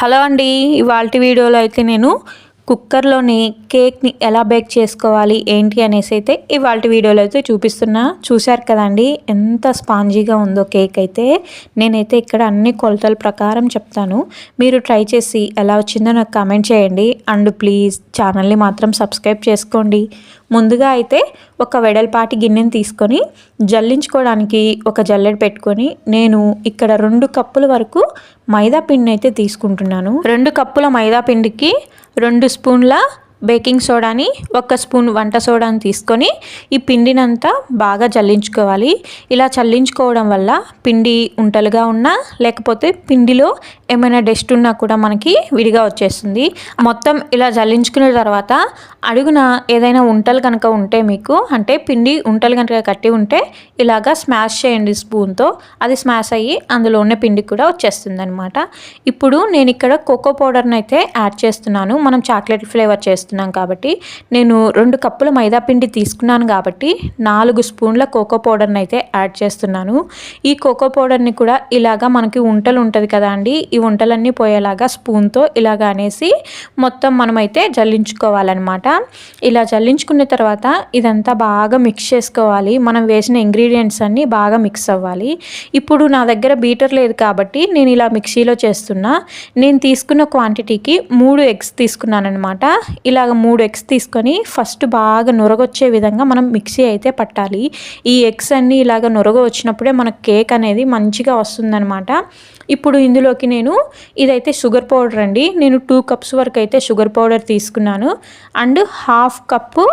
Hello అండి ఇవాళ వీడియోలో అయితే నేను కుక్కర్లోని కేక్ని ఎలా బేక్ చేసుకోవాలి ఏంటి అనేసి అయితే ఇవాళ వీడియోలో అయితే చూపిస్తున్నా. చూశారు కదండి ఎంత స్పాంజీగా ఉందో కేక్ అయితే. నేనైతే ఇక్కడ అన్ని కొలతల ప్రకారం చెప్తాను. మీరు ట్రై చేసి ఎలా వచ్చిందో నాకు కామెంట్ చేయండి. అండ్ ప్లీజ్ ఛానల్ని మాత్రం సబ్స్క్రైబ్ చేసుకోండి. ముందుగా అయితే ఒక వెడల్పాటి గిన్నెని తీసుకొని జల్లించుకోవడానికి ఒక జల్లెడ పెట్టుకొని నేను ఇక్కడ రెండు కప్పుల వరకు మైదా పిండి అయితే తీసుకుంటున్నాను. రెండు కప్పుల మైదా పిండికి రెండు స్పూన్ల బేకింగ్ సోడాని ఒక స్పూన్ వంట సోడాని తీసుకొని ఈ పిండినంతా బాగా జల్లించుకోవాలి ఇలా చల్లించుకోవడం వల్ల పిండి ఉంటలుగా ఉన్నా లేకపోతే పిండిలో ఏమైనా డస్ట్ ఉన్నా కూడా మనకి విడిగా వచ్చేస్తుంది. మొత్తం ఇలా జల్లించుకున్న తర్వాత అడుగున ఏదైనా ఉంటలు కనుక ఉంటే మీకు అంటే పిండి ఉంటలు కనుక కట్టి ఉంటే ఇలాగా స్మాష్ చేయండి స్పూన్తో. అది స్మాష్ అయ్యి అందులో ఉన్న పిండి కూడా వచ్చేస్తుంది అనమాట ఇప్పుడు నేను ఇక్కడ కోకో పౌడర్ని అయితే యాడ్ చేస్తున్నాను. మనం చాక్లెట్ ఫ్లేవర్ చేస్తున్నాం కాబట్టి నేను రెండు కప్పుల మైదా పిండి తీసుకున్నాను కాబట్టి నాలుగు స్పూన్ల కోకో పౌడర్ని అయితే యాడ్ చేస్తున్నాను. ఈ కోకో పౌడర్ని కూడా ఇలాగా మనకి ఉంటలు ఉంటుంది కదా అండి ఈ వంటలన్నీ పోయేలాగా స్పూన్తో ఇలాగ అనేసి మొత్తం మనమైతే జల్లించుకోవాలన్నమాట. ఇలా జల్లించుకున్న తర్వాత ఇదంతా బాగా మిక్స్ చేసుకోవాలి. మనం వేసిన ఇంగ్రీడియంట్స్ అన్నీ బాగా మిక్స్ అవ్వాలి. ఇప్పుడు నా దగ్గర బీటర్ లేదు కాబట్టి నేను ఇలా మిక్సీలో చేస్తున్నా. నేను తీసుకున్న క్వాంటిటీకి మూడు ఎగ్స్ తీసుకున్నానమాట ఇలాగ మూడు ఎగ్స్ తీసుకొని ఫస్ట్ బాగా నొరగొచ్చే విధంగా మనం మిక్సీ అయితే పట్టాలి. ఈ ఎగ్స్ అన్నీ ఇలాగ నొరగ వచ్చినప్పుడే మన కేక్ అనేది మంచిగా వస్తుందనమాట ఇప్పుడు ఇందులోకి నేను ఇదైతే షుగర్ పౌడర్ అండి. నేను టూ కప్స్ వరకు అయితే షుగర్ పౌడర్ తీసుకున్నాను. And half cup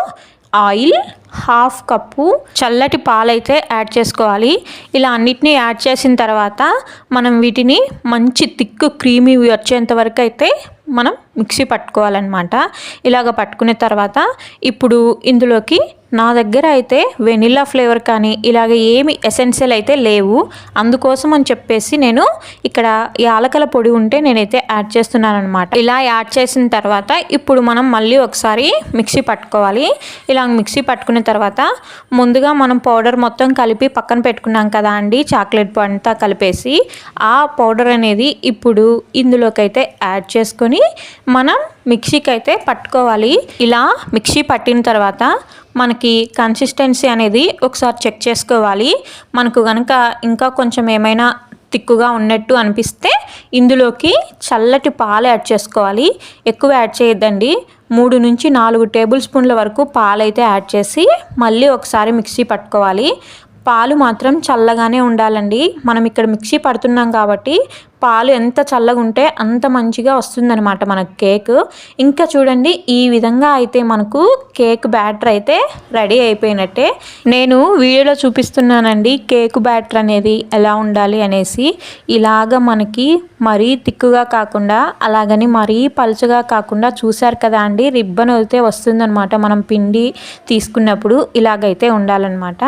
oil half cup చల్లటి పాలైతే యాడ్ చేసుకోవాలి. ఇలా అన్నిటినీ యాడ్ చేసిన తర్వాత మనం వీటిని మంచి తిక్కు క్రీమీ వచ్చేంత వరకు అయితే మనం మిక్సీ పట్టుకోవాలన్నమాట. ఇలాగ పట్టుకున్న తర్వాత ఇప్పుడు ఇందులోకి నా దగ్గర అయితే వెనిలా ఫ్లేవర్ కానీ ఇలాగ ఏమి ఎసెన్షియల్ అయితే లేవు. అందుకోసం అని చెప్పేసి నేను ఇక్కడ యాలకల పొడి ఉంటే నేనైతే యాడ్ చేస్తున్నాను అనమాట ఇలా యాడ్ చేసిన తర్వాత ఇప్పుడు మనం మళ్ళీ ఒకసారి మిక్సీ పట్టుకోవాలి. ఇలా మిక్సీ పట్టుకున్న తర్వాత ముందుగా మనం పౌడర్ మొత్తం కలిపి పక్కన పెట్టుకున్నాం కదా అండి చాక్లెట్ అంతా కలిపేసి ఆ పౌడర్ అనేది ఇప్పుడు ఇందులోకి అయితే యాడ్ చేసుకొని మనం మిక్సీకి అయితే పట్టుకోవాలి. ఇలా మిక్సీ పట్టిన తర్వాత మనకి కన్సిస్టెన్సీ అనేది ఒకసారి చెక్ చేసుకోవాలి. మనకు కనుక ఇంకా కొంచెం ఏమైనా తిక్కుగా ఉన్నట్టు అనిపిస్తే ఇందులోకి చల్లటి పాలు యాడ్ చేసుకోవాలి. ఎక్కువ యాడ్ చేయొద్దండి. మూడు నుంచి నాలుగు టేబుల్ స్పూన్ల వరకు పాలు అయితే యాడ్ చేసి మళ్ళీ ఒకసారి మిక్సీ పట్టుకోవాలి. పాలు మాత్రం చల్లగానే ఉండాలండి. మనం ఇక్కడ మిక్సీ పడుతున్నాం కాబట్టి పాలు ఎంత చల్లగా ఉంటే అంత మంచిగా వస్తుందనమాట మనకు కేక్. ఇంకా చూడండి ఈ విధంగా అయితే మనకు కేక్ బ్యాటర్ అయితే రెడీ అయిపోయినట్టే. నేను వీడియోలో చూపిస్తున్నానండి కేక్ బ్యాటర్ అనేది ఎలా ఉండాలి అనేసి. ఇలాగ మనకి మరీ తిక్కుగా కాకుండా అలాగని మరీ పలుచగా కాకుండా చూశారు కదా అండి రిబ్బన్ అయితే వస్తుందనమాట మనం పిండి తీసుకున్నప్పుడు ఇలాగైతే ఉండాలన్నమాట.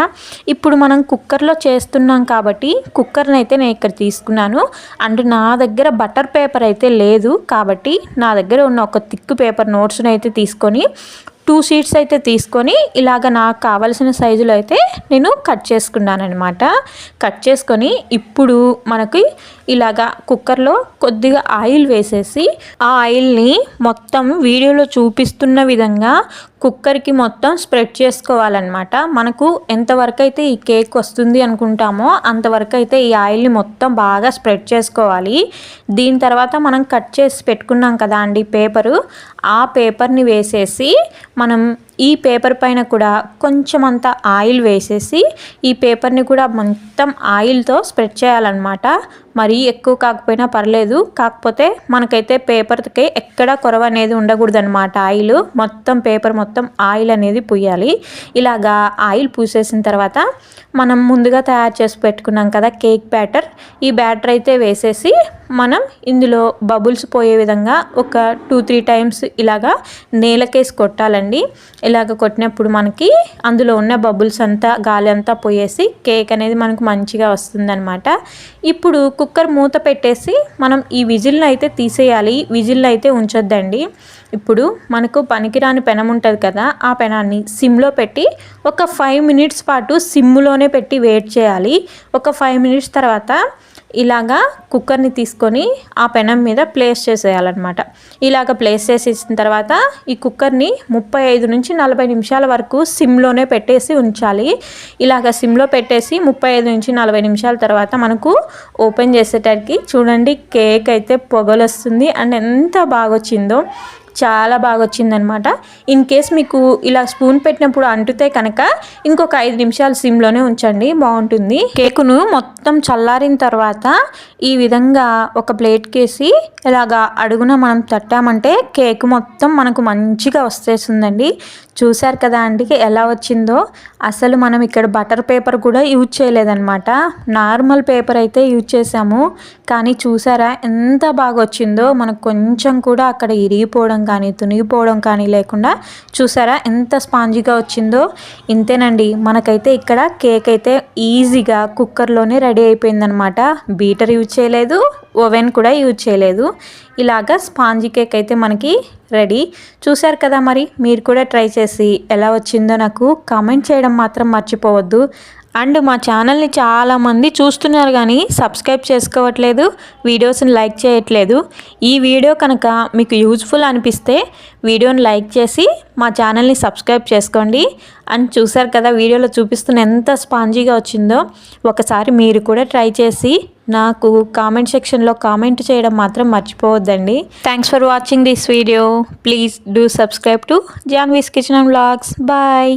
ఇప్పుడు మనం కుక్కర్లో చేస్తున్నాం కాబట్టి కుక్కర్ని అయితే నేను ఇక్కడ తీసుకున్నాను. అండ్ అండ్ నా దగ్గర బటర్ పేపర్ అయితే లేదు. కాబట్టి నా దగ్గర ఉన్న ఒక థిక్ పేపర్ నోట్స్ని అయితే తీసుకొని టూ షీట్స్ అయితే తీసుకొని ఇలాగ నాకు కావలసిన సైజులో అయితే నేను కట్ చేసుకున్నాను అనమాట కట్ చేసుకొని ఇప్పుడు మనకి ఇలాగా కుక్కర్లో కొద్దిగా ఆయిల్ వేసేసి ఆ ఆయిల్ని మొత్తం వీడియోలో చూపిస్తున్న విధంగా కుక్కర్కి మొత్తం స్ప్రెడ్ చేసుకోవాలన్నమాట. మనకు ఎంతవరకు అయితే ఈ కేక్ వస్తుంది అనుకుంటామో అంతవరకు అయితే ఈ ఆయిల్ని మొత్తం బాగా స్ప్రెడ్ చేసుకోవాలి. దీని తర్వాత మనం కట్ చేసి పెట్టుకున్నాం కదా అండి పేపరు. ఆ పేపర్ని వేసేసి మనం ఈ పేపర్ పైన కూడా కొంచెం అంత ఆయిల్ వేసేసి ఈ పేపర్ని కూడా మొత్తం ఆయిల్తో స్ప్రెడ్ చేయాలన్నమాట. మరీ ఎక్కువ కాకపోయినా పర్లేదు. కాకపోతే మనకైతే పేపర్కి ఎక్కడ కొరవ అనేది ఉండకూడదు అనమాట ఆయిల్ మొత్తం పేపర్ మొత్తం ఆయిల్ అనేది పూయాలి. ఇలాగా ఆయిల్ పూసేసిన తర్వాత మనం ముందుగా తయారు చేసి పెట్టుకున్నాం కదా కేక్ బ్యాటర్. ఈ బ్యాటర్ అయితే వేసేసి మనం ఇందులో బబుల్స్ పోయే విధంగా ఒక టూ త్రీ టైమ్స్ ఇలాగా నేలకేసి కొట్టాలండి. ఇలాగ కొట్టినప్పుడు మనకి అందులో ఉన్న బబుల్స్ అంతా గాలి అంతా పోయేసి కేక్ అనేది మనకు మంచిగా వస్తుందన్నమాట. ఇప్పుడు కుక్కర్ మూత పెట్టేసి మనం ఈ విజిల్ని అయితే తీసేయాలి. విజిల్ని అయితే ఉంచొద్దండి. ఇప్పుడు మనకు పనికిరాని పెనం ఉంటుంది కదా ఆ పెనాన్ని సిమ్లో పెట్టి ఒక ఫైవ్ మినిట్స్ పాటు సిమ్లోనే పెట్టి వెయిట్ చేయాలి. ఒక ఫైవ్ మినిట్స్ తర్వాత ఇలాగా కుక్కర్ని తీసుకొని ఆ పెనం మీద ప్లేస్ చేసేయాలన్నమాట. ఇలాగ ప్లేస్ చేసేసిన తర్వాత ఈ కుక్కర్ని ముప్పై ఐదు నుంచి నలభై నిమిషాల వరకు సిమ్లోనే పెట్టేసి ఉంచాలి. ఇలాగ సిమ్లో పెట్టేసి ముప్పై ఐదు నుంచి నలభై నిమిషాల తర్వాత మనకు ఓపెన్ చేసేటరికి చూడండి కేక్ అయితే పొగలు వస్తుంది అండ్ ఎంత బాగా వచ్చిందో చాలా బాగా వచ్చిందనమాట ఇన్ కేస్ మీకు ఇలా స్పూన్ పెట్టినప్పుడు అంటుతే కనుక ఇంకొక ఐదు నిమిషాలు సిమ్లోనే ఉంచండి బాగుంటుంది. కేకును మొత్తం చల్లారిన తర్వాత ఈ విధంగా ఒక ప్లేట్కేసి ఇలాగా అడుగున మనం తట్టామంటే కేక్ మొత్తం మనకు మంచిగా వస్తేస్తుందండి. చూశారు కదా అండి ఎలా వచ్చిందో? అసలు మనం ఇక్కడ బటర్ పేపర్ కూడా యూజ్ చేయలేదన్నమాట నార్మల్ పేపర్ అయితే యూజ్ చేసాము కానీ చూసారా ఎంత బాగా వచ్చిందో మనకు కొంచెం కూడా అక్కడ ఇరిగిపోవడం కానీ తునిగిపోవడం కానీ లేకుండా చూసారా ఎంత స్పాంజీగా వచ్చిందో? ఇంతేనండి. మనకైతే ఇక్కడ కేక్ అయితే ఈజీగా కుక్కర్లోనే రెడీ అయిపోయిందనమాట బీటర్ యూజ్ చేయలేదు ఓవెన్ కూడా యూజ్ చేయలేదు. ఇలాగా స్పాంజీ కేక్ అయితే మనకి రెడీ. చూశారు కదా మరి మీరు కూడా ట్రై చేసి ఎలా వచ్చిందో నాకు కామెంట్ చేయడం మాత్రం మర్చిపోవద్దు. అండ్ మా ఛానల్ని చాలామంది చూస్తున్నారు కానీ సబ్స్క్రైబ్ చేసుకోవట్లేదు వీడియోస్ని లైక్ చేయట్లేదు. ఈ వీడియో కనుక మీకు యూజ్ఫుల్ అనిపిస్తే వీడియోని లైక్ చేసి మా ఛానల్ని సబ్స్క్రైబ్ చేసుకోండి. అండ్ చూసారు కదా వీడియోలో చూపిస్తున్న ఎంత స్పాంజీగా వచ్చిందో ఒకసారి మీరు కూడా ట్రై చేసి నాకు కామెంట్ సెక్షన్లో కామెంట్ చేయడం మాత్రం మర్చిపోవద్దండి. Thanks for watching this video please do subscribe to Janvi's kitchen and blogs bye